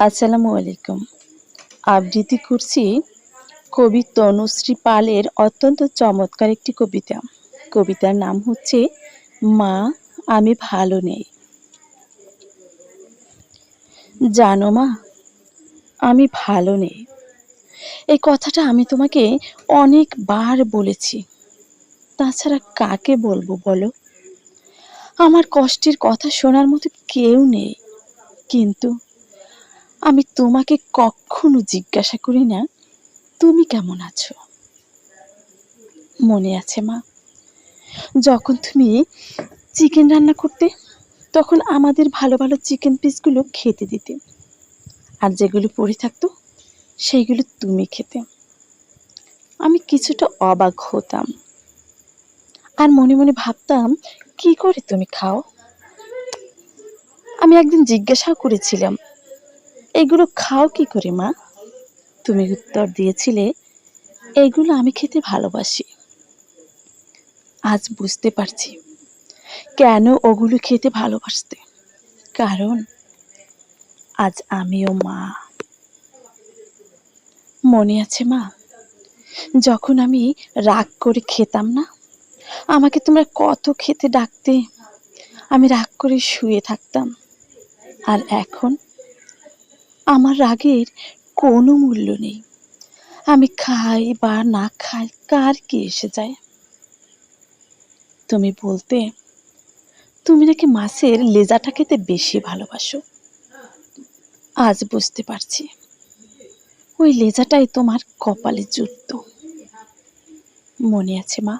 আসসালামু আলাইকুম। আবৃত্তি করছি কবি তনুশ্রী পালের অত্যন্ত চমৎকার একটি কবিতা। কবিতার নাম হচ্ছে, মা, আমি ভালো নেই। জানো মা, আমি ভালো নেই। এই কথাটা আমি তোমাকে অনেকবার বলেছি। তাছাড়া কাকে বলব বলো? আমার কষ্টের কথা শোনার মতো কেউ নেই। কিন্তু আমি তোমাকে কখনো জিজ্ঞাসা করি না, তুমি কেমন আছো? মনে আছে মা, যখন তুমি চিকেন রান্না করতে, তখন আমাদের ভালো ভালো চিকেন পিসগুলো খেতে দিতে। আর যেগুলো পড়ে থাকতো, সেইগুলো তুমি খেতে। আমি কিছুটা অবাক হতাম। আর মনে মনে ভাবতাম, কি করে তুমি খাও? আমি একদিন জিজ্ঞাসা করেছিলাম এগুলো খাও কি করে, মা? তুমি উত্তর দিয়েছিলে, এগুলো আমি খেতে ভালোবাসি। আজ বুঝতে পারছি কেন ওগুলো খেতে ভালোবাসতে। কারণ আজ আমিও মা। মনে আছে, মা? যখন আমি রাগ করে খেতাম না, আমাকে তোমরা কত খেতে ডাকতে, আমি রাগ করে শুয়ে থাকতাম। আর এখন আমার রাগের কোনো মূল্য নেই। আমি খাই বা না খাই, কার কি এসে যায়? তুমি বলতে, তুমি নাকি মাছের লেজাটা খেতে বেশি ভালোবাসো? আজ বুঝতে পারছি। ওই লেজাটাই তোমার কপালে জুটত। মনে আছে মা,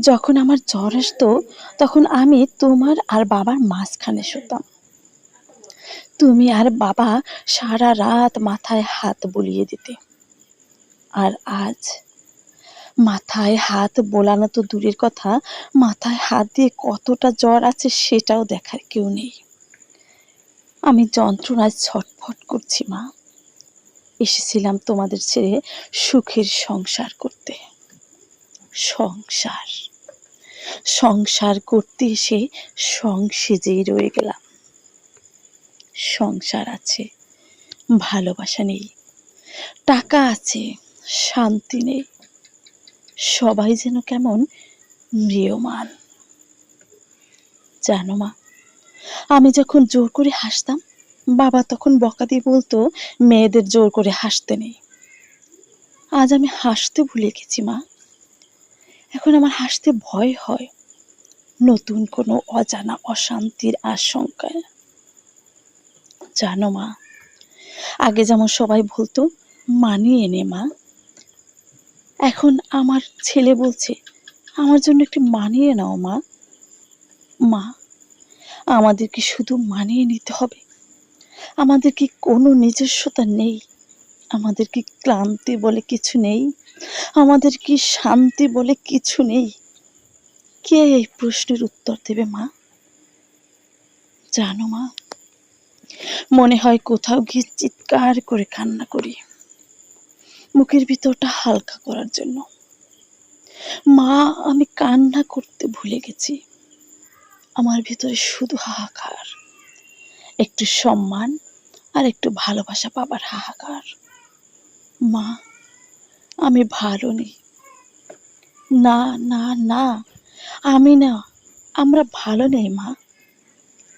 যখন আমার জ্বর আসতো, তখন আমি তোমার আর বাবার মাঝখানে শুতাম। তুমি আর বাবা সারা রাত মাথায় হাত বুলিয়ে দিতে। আর আজ মাথায় হাত বোলানো তো দূরের কথা, মাথায় হাত দিয়ে কতটা জ্বর আছে সেটাও দেখার কেউ নেই। আমি যন্ত্রণায় ছটফট করছি, মা। এসেছিলাম তোমাদের ছেড়ে সুখের সংসার করতে। সংসার। সংসার করতে এসে সংসেজেই রয়ে গেলাম। সংসার আছে, ভালোবাসা নেই, টাকা আছে, শান্তি নেই, সবাই যেন কেমন ম্রিয়মান। জানো মা, আমি যখন জোর করে হাসতাম, বাবা তখন বকা দিয়ে বলতো, মেয়েদের জোর করে হাসতে নেই। আজ আমি হাসতে ভুলে গেছি মা। এখন আমার হাসতে ভয় হয় নতুন কোনো অজানা অশান্তির আশঙ্কায়। জানো মা, আগে যেমন সবাই বলতো, মানিয়ে নে মা। এখন আমার ছেলে বলছে, আমার জন্য একটু মানিয়ে নাও মা। মা আমাদের কি শুধু মানিয়ে নিতে হবে। আমাদের কি কোনো নিজস্বতা নেই। আমাদের কি ক্লান্তি বলে কিছু নেই। আমাদের কি শান্তি বলে কিছু নেই। কে এই প্রশ্নের উত্তর দেবে মা? জানো মা মনে হয় কোথাও গিয়ে চিৎকার করে কান্না করি। মুখের ভিতরটা হালকা করার জন্য। মা, আমি কান্না করতে ভুলে গেছি। আমার ভিতরে শুধু হাহাকার। একটু সম্মান আর একটু ভালোবাসা পাবার হাহাকার। মা, আমি ভালো নেই। না না না, আমি না, আমরা ভালো নেই মা।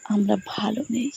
আমরা ভালো নেই।